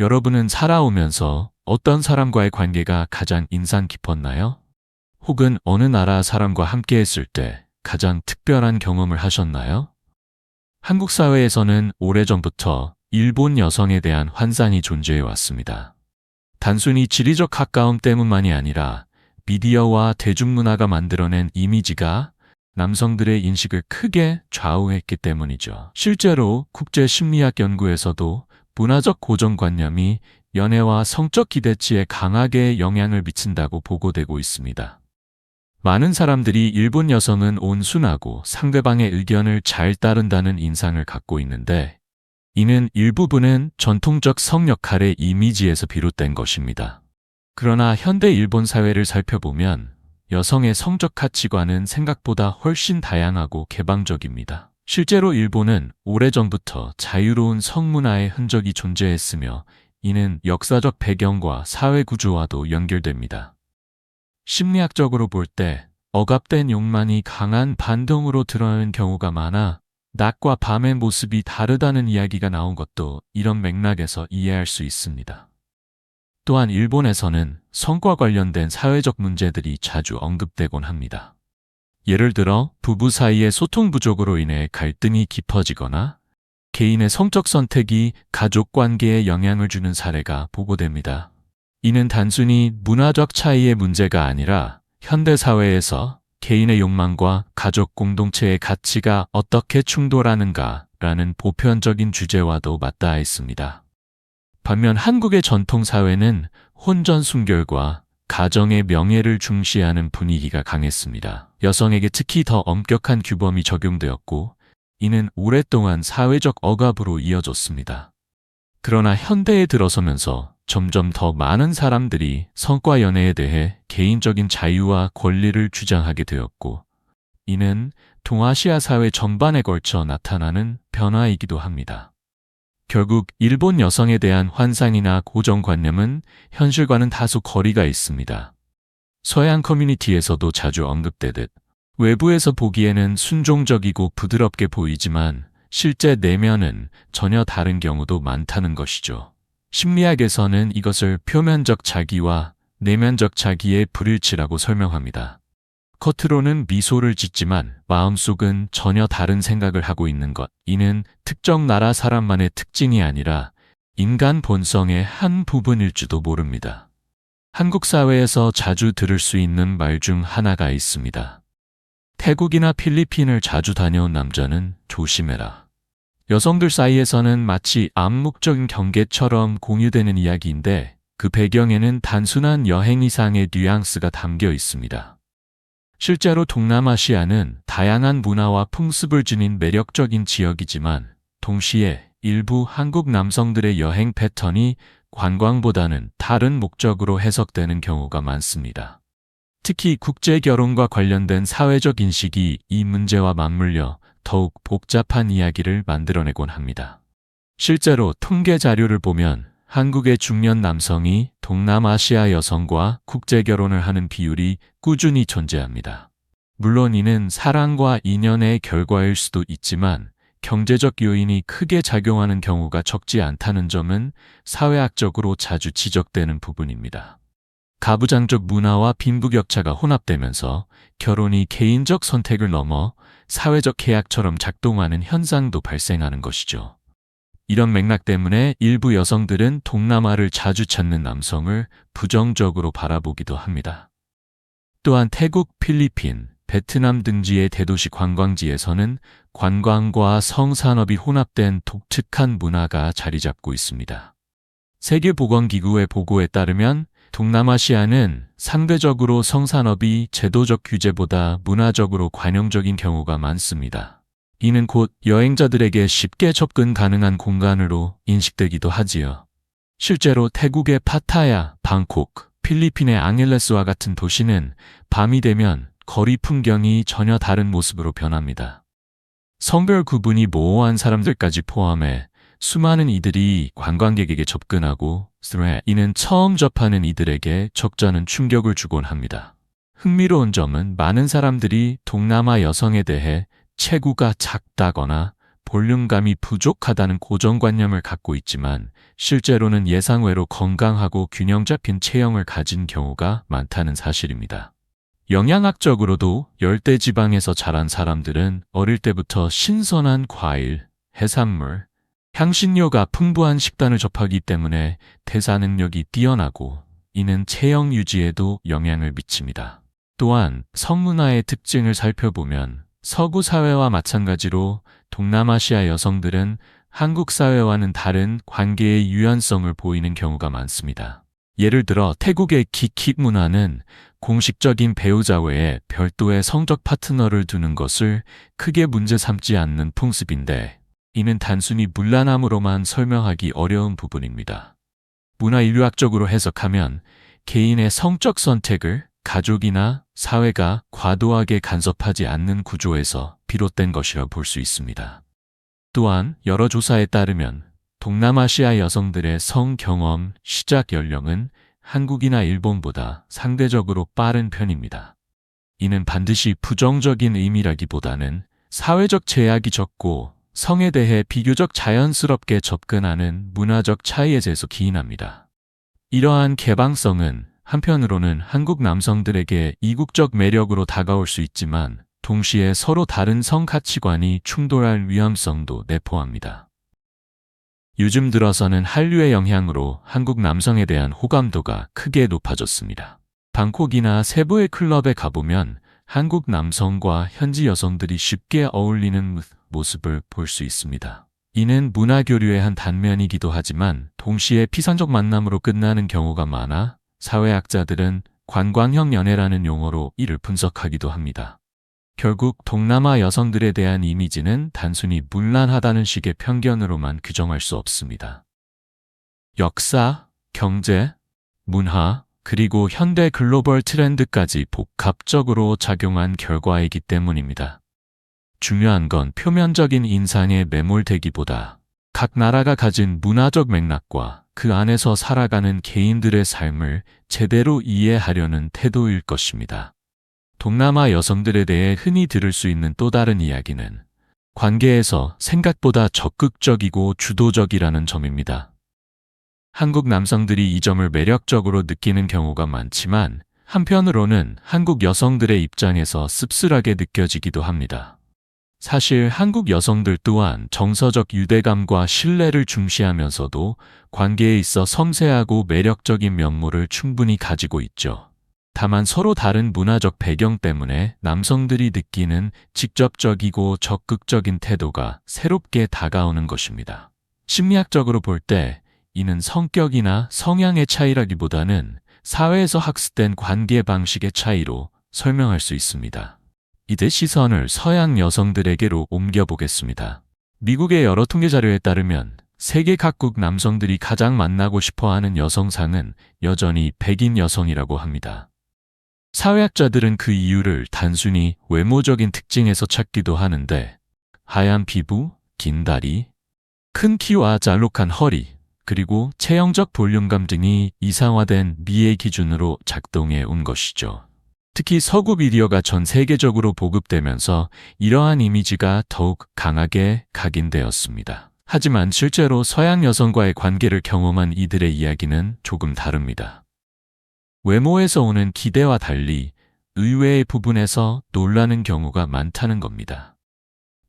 여러분은 살아오면서 어떤 사람과의 관계가 가장 인상 깊었나요? 혹은 어느 나라 사람과 함께 했을 때 가장 특별한 경험을 하셨나요? 한국 사회에서는 오래전부터 일본 여성에 대한 환상이 존재해 왔습니다. 단순히 지리적 가까움 때문만이 아니라 미디어와 대중문화가 만들어낸 이미지가 남성들의 인식을 크게 좌우했기 때문이죠. 실제로 국제 심리학 연구에서도 문화적 고정관념이 연애와 성적 기대치에 강하게 영향을 미친다고 보고되고 있습니다. 많은 사람들이 일본 여성은 온순하고 상대방의 의견을 잘 따른다는 인상을 갖고 있는데 이는 일부분은 전통적 성 역할의 이미지에서 비롯된 것입니다. 그러나 현대 일본 사회를 살펴보면 여성의 성적 가치관은 생각보다 훨씬 다양하고 개방적입니다. 실제로 일본은 오래전부터 자유로운 성문화의 흔적이 존재했으며 이는 역사적 배경과 사회 구조와도 연결됩니다. 심리학적으로 볼 때 억압된 욕망이 강한 반동으로 드러나는 경우가 많아 낮과 밤의 모습이 다르다는 이야기가 나온 것도 이런 맥락에서 이해할 수 있습니다. 또한 일본에서는 성과 관련된 사회적 문제들이 자주 언급되곤 합니다. 예를 들어 부부 사이의 소통 부족으로 인해 갈등이 깊어지거나 개인의 성적 선택이 가족 관계에 영향을 주는 사례가 보고됩니다. 이는 단순히 문화적 차이의 문제가 아니라 현대 사회에서 개인의 욕망과 가족 공동체의 가치가 어떻게 충돌하는가 라는 보편적인 주제와도 맞닿아 있습니다. 반면 한국의 전통 사회는 혼전 순결과 가정의 명예를 중시하는 분위기가 강했습니다. 여성에게 특히 더 엄격한 규범이 적용되었고 이는 오랫동안 사회적 억압으로 이어졌습니다. 그러나 현대에 들어서면서 점점 더 많은 사람들이 성과 연애에 대해 개인적인 자유와 권리를 주장하게 되었고, 이는 동아시아 사회 전반에 걸쳐 나타나는 변화이기도 합니다. 결국 일본 여성에 대한 환상이나 고정관념은 현실과는 다소 거리가 있습니다. 서양 커뮤니티에서도 자주 언급되듯 외부에서 보기에는 순종적이고 부드럽게 보이지만 실제 내면은 전혀 다른 경우도 많다는 것이죠. 심리학에서는 이것을 표면적 자기와 내면적 자기의 불일치라고 설명합니다. 겉으로는 미소를 짓지만 마음속은 전혀 다른 생각을 하고 있는 것. 이는 특정 나라 사람만의 특징이 아니라 인간 본성의 한 부분일지도 모릅니다. 한국 사회에서 자주 들을 수 있는 말 중 하나가 있습니다. 태국이나 필리핀을 자주 다녀온 남자는 조심해라. 여성들 사이에서는 마치 암묵적인 경계처럼 공유되는 이야기인데 그 배경에는 단순한 여행 이상의 뉘앙스가 담겨 있습니다. 실제로 동남아시아는 다양한 문화와 풍습을 지닌 매력적인 지역이지만 동시에 일부 한국 남성들의 여행 패턴이 관광보다는 다른 목적으로 해석되는 경우가 많습니다. 특히 국제 결혼과 관련된 사회적 인식이 이 문제와 맞물려 더욱 복잡한 이야기를 만들어내곤 합니다. 실제로 통계 자료를 보면 한국의 중년 남성이 동남아시아 여성과 국제 결혼을 하는 비율이 꾸준히 존재합니다. 물론 이는 사랑과 인연의 결과일 수도 있지만 경제적 요인이 크게 작용하는 경우가 적지 않다는 점은 사회학적으로 자주 지적되는 부분입니다. 가부장적 문화와 빈부격차가 혼합되면서 결혼이 개인적 선택을 넘어 사회적 계약처럼 작동하는 현상도 발생하는 것이죠. 이런 맥락 때문에 일부 여성들은 동남아를 자주 찾는 남성을 부정적으로 바라보기도 합니다. 또한 태국, 필리핀, 베트남 등지의 대도시 관광지에서는 관광과 성산업이 혼합된 독특한 문화가 자리 잡고 있습니다. 세계보건기구의 보고에 따르면 동남아시아는 상대적으로 성산업이 제도적 규제보다 문화적으로 관용적인 경우가 많습니다. 이는 곧 여행자들에게 쉽게 접근 가능한 공간으로 인식되기도 하지요. 실제로 태국의 파타야, 방콕, 필리핀의 앙헬레스와 같은 도시는 밤이 되면 거리 풍경이 전혀 다른 모습으로 변합니다. 성별 구분이 모호한 사람들까지 포함해 수많은 이들이 관광객에게 접근하고 이는 처음 접하는 이들에게 적잖은 충격을 주곤 합니다. 흥미로운 점은 많은 사람들이 동남아 여성에 대해 체구가 작다거나 볼륨감이 부족하다는 고정관념을 갖고 있지만 실제로는 예상외로 건강하고 균형 잡힌 체형을 가진 경우가 많다는 사실입니다. 영양학적으로도 열대 지방에서 자란 사람들은 어릴 때부터 신선한 과일, 해산물, 향신료가 풍부한 식단을 접하기 때문에 대사 능력이 뛰어나고 이는 체형 유지에도 영향을 미칩니다. 또한 성문화의 특징을 살펴보면 서구 사회와 마찬가지로 동남아시아 여성들은 한국 사회와는 다른 관계의 유연성을 보이는 경우가 많습니다. 예를 들어 태국의 기킥 문화는 공식적인 배우자 외에 별도의 성적 파트너를 두는 것을 크게 문제 삼지 않는 풍습인데 이는 단순히 물란함으로만 설명하기 어려운 부분입니다. 문화 인류학적으로 해석하면 개인의 성적 선택을 가족이나 사회가 과도하게 간섭하지 않는 구조에서 비롯된 것이라 볼 수 있습니다. 또한 여러 조사에 따르면 동남아시아 여성들의 성 경험 시작 연령은 한국이나 일본보다 상대적으로 빠른 편입니다. 이는 반드시 부정적인 의미라기보다는 사회적 제약이 적고 성에 대해 비교적 자연스럽게 접근하는 문화적 차이에서 기인합니다. 이러한 개방성은 한편으로는 한국 남성들에게 이국적 매력으로 다가올 수 있지만 동시에 서로 다른 성 가치관이 충돌할 위험성도 내포합니다. 요즘 들어서는 한류의 영향으로 한국 남성에 대한 호감도가 크게 높아졌습니다. 방콕이나 세부의 클럽에 가보면 한국 남성과 현지 여성들이 쉽게 어울리는 모습을 볼 수 있습니다. 이는 문화 교류의 한 단면이기도 하지만 동시에 피상적 만남으로 끝나는 경우가 많아 사회학자들은 관광형 연애라는 용어로 이를 분석하기도 합니다. 결국 동남아 여성들에 대한 이미지는 단순히 문란하다는 식의 편견으로만 규정할 수 없습니다. 역사, 경제, 문화, 그리고 현대 글로벌 트렌드까지 복합적으로 작용한 결과이기 때문입니다. 중요한 건 표면적인 인상에 매몰되기보다 각 나라가 가진 문화적 맥락과 그 안에서 살아가는 개인들의 삶을 제대로 이해하려는 태도일 것입니다. 동남아 여성들에 대해 흔히 들을 수 있는 또 다른 이야기는 관계에서 생각보다 적극적이고 주도적이라는 점입니다. 한국 남성들이 이 점을 매력적으로 느끼는 경우가 많지만 한편으로는 한국 여성들의 입장에서 씁쓸하게 느껴지기도 합니다. 사실 한국 여성들 또한 정서적 유대감과 신뢰를 중시하면서도 관계에 있어 섬세하고 매력적인 면모를 충분히 가지고 있죠. 다만 서로 다른 문화적 배경 때문에 남성들이 느끼는 직접적이고 적극적인 태도가 새롭게 다가오는 것입니다. 심리학적으로 볼 때 이는 성격이나 성향의 차이라기보다는 사회에서 학습된 관계 방식의 차이로 설명할 수 있습니다. 이대 시선을 서양 여성들에게로 옮겨보겠습니다. 미국의 여러 통계 자료에 따르면 세계 각국 남성들이 가장 만나고 싶어 하는 여성상은 여전히 백인 여성이라고 합니다. 사회학자들은 그 이유를 단순히 외모적인 특징에서 찾기도 하는데 하얀 피부, 긴 다리, 큰 키와 잘록한 허리, 그리고 체형적 볼륨감 등이 이상화된 미의 기준으로 작동해 온 것이죠. 특히 서구 미디어가 전 세계적으로 보급되면서 이러한 이미지가 더욱 강하게 각인되었습니다. 하지만 실제로 서양 여성과의 관계를 경험한 이들의 이야기는 조금 다릅니다. 외모에서 오는 기대와 달리 의외의 부분에서 놀라는 경우가 많다는 겁니다.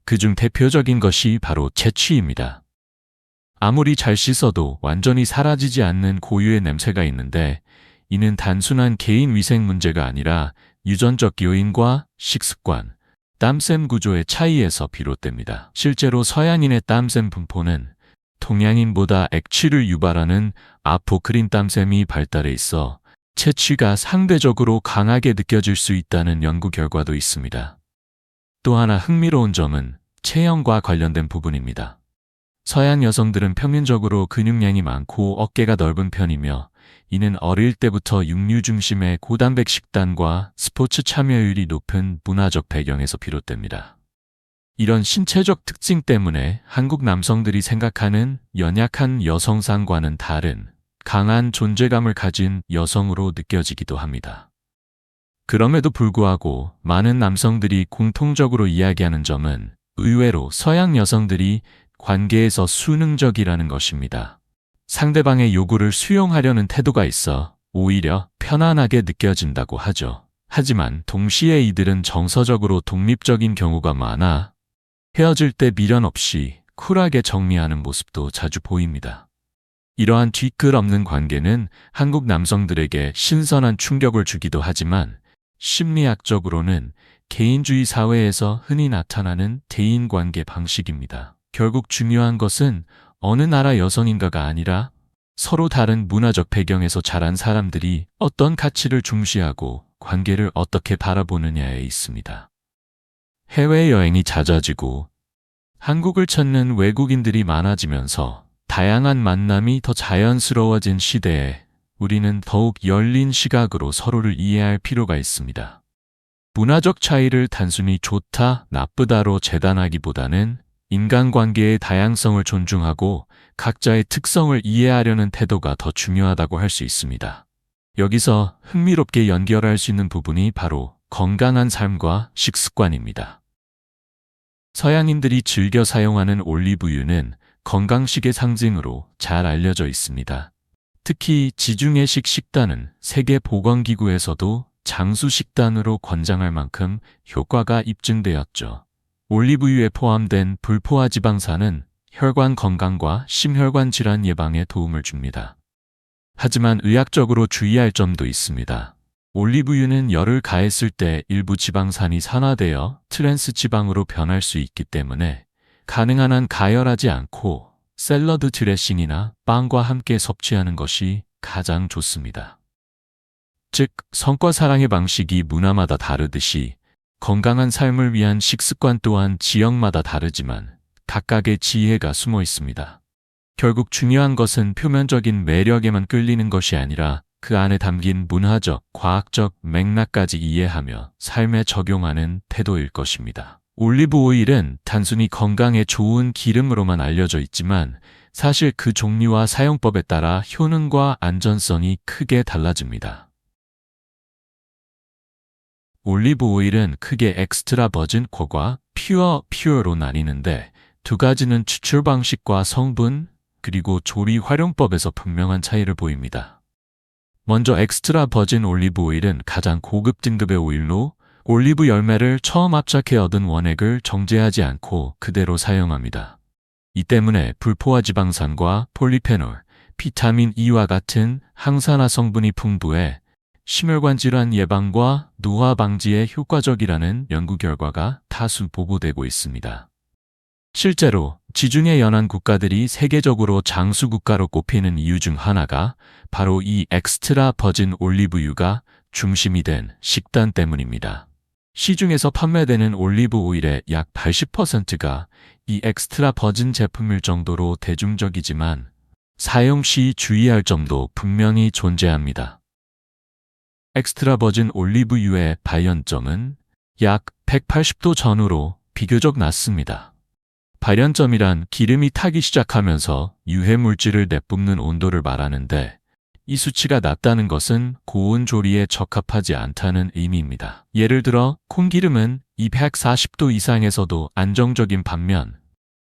그중 대표적인 것이 바로 채취입니다. 아무리 잘 씻어도 완전히 사라지지 않는 고유의 냄새가 있는데 이는 단순한 개인 위생 문제가 아니라 유전적 요인과 식습관, 땀샘 구조의 차이에서 비롯됩니다. 실제로 서양인의 땀샘 분포는 동양인보다 액취를 유발하는 아포크린 땀샘이 발달해 있어 채취가 상대적으로 강하게 느껴질 수 있다는 연구 결과도 있습니다. 또 하나 흥미로운 점은 체형과 관련된 부분입니다. 서양 여성들은 평균적으로 근육량이 많고 어깨가 넓은 편이며 이는 어릴 때부터 육류 중심의 고단백 식단과 스포츠 참여율이 높은 문화적 배경에서 비롯됩니다. 이런 신체적 특징 때문에 한국 남성들이 생각하는 연약한 여성상과는 다른 강한 존재감을 가진 여성으로 느껴지기도 합니다. 그럼에도 불구하고 많은 남성들이 공통적으로 이야기하는 점은 의외로 서양 여성들이 관계에서 수능적이라는 것입니다. 상대방의 요구를 수용하려는 태도가 있어 오히려 편안하게 느껴진다고 하죠. 하지만 동시에 이들은 정서적으로 독립적인 경우가 많아 헤어질 때 미련 없이 쿨하게 정리하는 모습도 자주 보입니다. 이러한 뒤끝 없는 관계는 한국 남성들에게 신선한 충격을 주기도 하지만 심리학적으로는 개인주의 사회에서 흔히 나타나는 대인관계 방식입니다. 결국 중요한 것은 어느 나라 여성인가가 아니라 서로 다른 문화적 배경에서 자란 사람들이 어떤 가치를 중시하고 관계를 어떻게 바라보느냐에 있습니다. 해외여행이 잦아지고 한국을 찾는 외국인들이 많아지면서 다양한 만남이 더 자연스러워진 시대에 우리는 더욱 열린 시각으로 서로를 이해할 필요가 있습니다. 문화적 차이를 단순히 좋다, 나쁘다로 재단하기보다는 인간관계의 다양성을 존중하고 각자의 특성을 이해하려는 태도가 더 중요하다고 할 수 있습니다. 여기서 흥미롭게 연결할 수 있는 부분이 바로 건강한 삶과 식습관입니다. 서양인들이 즐겨 사용하는 올리브유는 건강식의 상징으로 잘 알려져 있습니다. 특히 지중해식 식단은 세계보건기구에서도 장수 식단으로 권장할 만큼 효과가 입증되었죠. 올리브유에 포함된 불포화 지방산은 혈관 건강과 심혈관 질환 예방에 도움을 줍니다. 하지만 의학적으로 주의할 점도 있습니다. 올리브유는 열을 가했을 때 일부 지방산이 산화되어 트랜스 지방으로 변할 수 있기 때문에 가능한 한 가열하지 않고 샐러드 드레싱이나 빵과 함께 섭취하는 것이 가장 좋습니다. 즉, 성과 사랑의 방식이 문화마다 다르듯이 건강한 삶을 위한 식습관 또한 지역마다 다르지만 각각의 지혜가 숨어 있습니다. 결국 중요한 것은 표면적인 매력에만 끌리는 것이 아니라 그 안에 담긴 문화적, 과학적 맥락까지 이해하며 삶에 적용하는 태도일 것입니다. 올리브 오일은 단순히 건강에 좋은 기름으로만 알려져 있지만 사실 그 종류와 사용법에 따라 효능과 안전성이 크게 달라집니다. 올리브 오일은 크게 엑스트라 버진 코과 퓨어 퓨어로 나뉘는데 두 가지는 추출 방식과 성분 그리고 조리 활용법에서 분명한 차이를 보입니다. 먼저 엑스트라 버진 올리브 오일은 가장 고급 등급의 오일로 올리브 열매를 처음 압착해 얻은 원액을 정제하지 않고 그대로 사용합니다. 이 때문에 불포화 지방산과 폴리페놀, 비타민 E와 같은 항산화 성분이 풍부해 심혈관 질환 예방과 노화 방지에 효과적이라는 연구 결과가 다수 보고되고 있습니다. 실제로 지중해 연안 국가들이 세계적으로 장수 국가로 꼽히는 이유 중 하나가 바로 이 엑스트라 버진 올리브유가 중심이 된 식단 때문입니다. 시중에서 판매되는 올리브 오일의 약 80%가 이 엑스트라 버진 제품일 정도로 대중적이지만 사용 시 주의할 점도 분명히 존재합니다. 엑스트라 버진 올리브유의 발연점은 약 180도 전후로 비교적 낮습니다. 발연점이란 기름이 타기 시작하면서 유해 물질을 내뿜는 온도를 말하는데 이 수치가 낮다는 것은 고온 조리에 적합하지 않다는 의미입니다. 예를 들어 콩기름은 240도 이상에서도 안정적인 반면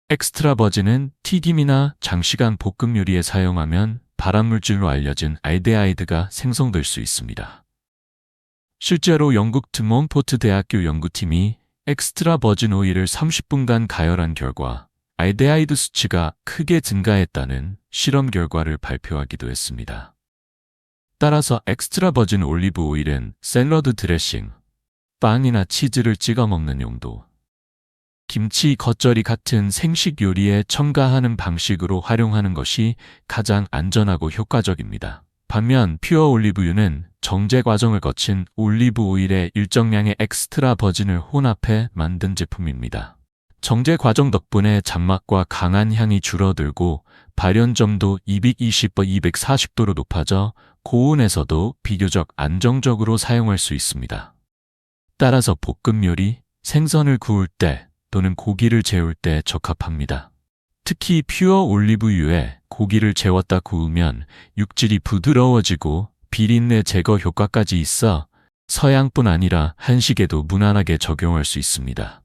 엑스트라 버진은 튀김이나 장시간 볶음 요리에 사용하면 발암물질로 알려진 알데하이드가 생성될 수 있습니다. 실제로 영국 드몬포트 대학교 연구팀이 엑스트라 버진 오일을 30분간 가열한 결과 알데하이드 수치가 크게 증가했다는 실험 결과를 발표하기도 했습니다. 따라서 엑스트라 버진 올리브 오일은 샐러드 드레싱, 빵이나 치즈를 찍어 먹는 용도, 김치, 겉절이 같은 생식 요리에 첨가하는 방식으로 활용하는 것이 가장 안전하고 효과적입니다. 반면 퓨어 올리브유는 정제 과정을 거친 올리브 오일의 일정량의 엑스트라 버진을 혼합해 만든 제품입니다. 정제 과정 덕분에 잔맛과 강한 향이 줄어들고 발연점도 220도 240도로 높아져 고온에서도 비교적 안정적으로 사용할 수 있습니다. 따라서 볶음 요리, 생선을 구울 때 또는 고기를 재울 때 적합합니다. 특히 퓨어 올리브유에 고기를 재웠다 구우면 육질이 부드러워지고 비린내 제거 효과까지 있어 서양뿐 아니라 한식에도 무난하게 적용할 수 있습니다.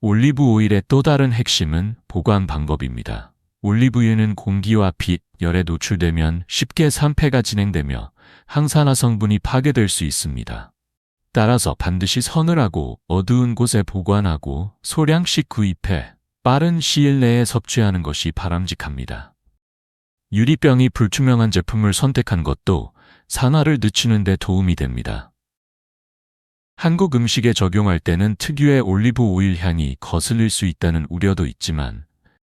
올리브 오일의 또 다른 핵심은 보관 방법입니다. 올리브유는 공기와 빛, 열에 노출되면 쉽게 산패가 진행되며 항산화 성분이 파괴될 수 있습니다. 따라서 반드시 서늘하고 어두운 곳에 보관하고 소량씩 구입해 빠른 시일 내에 섭취하는 것이 바람직합니다. 유리병이 불투명한 제품을 선택한 것도 산화를 늦추는 데 도움이 됩니다. 한국 음식에 적용할 때는 특유의 올리브 오일 향이 거슬릴 수 있다는 우려도 있지만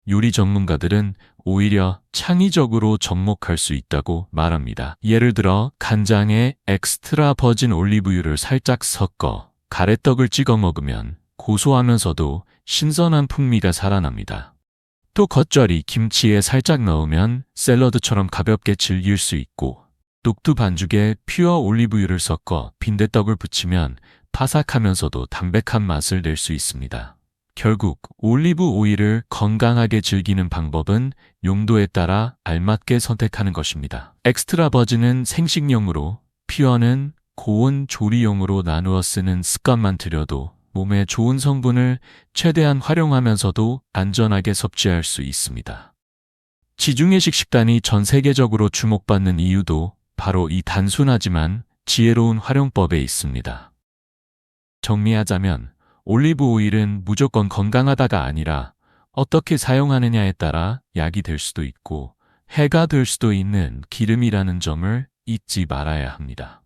요리 전문가들은 오히려 창의적으로 접목할 수 있다고 말합니다. 예를 들어 간장에 엑스트라 버진 올리브유를 살짝 섞어 가래떡을 찍어 먹으면 고소하면서도 신선한 풍미가 살아납니다. 또 겉절이 김치에 살짝 넣으면 샐러드처럼 가볍게 즐길 수 있고 녹두 반죽에 퓨어 올리브유를 섞어 빈대떡을 부치면 바삭하면서도 담백한 맛을 낼 수 있습니다. 결국 올리브 오일을 건강하게 즐기는 방법은 용도에 따라 알맞게 선택하는 것입니다. 엑스트라 버진은 생식용으로, 퓨어는 고온 조리용으로 나누어 쓰는 습관만 들여도 몸에 좋은 성분을 최대한 활용하면서도 안전하게 섭취할 수 있습니다. 지중해식 식단이 전 세계적으로 주목받는 이유도 바로 이 단순하지만 지혜로운 활용법에 있습니다. 정리하자면 올리브 오일은 무조건 건강하다가 아니라 어떻게 사용하느냐에 따라 약이 될 수도 있고 해가 될 수도 있는 기름이라는 점을 잊지 말아야 합니다.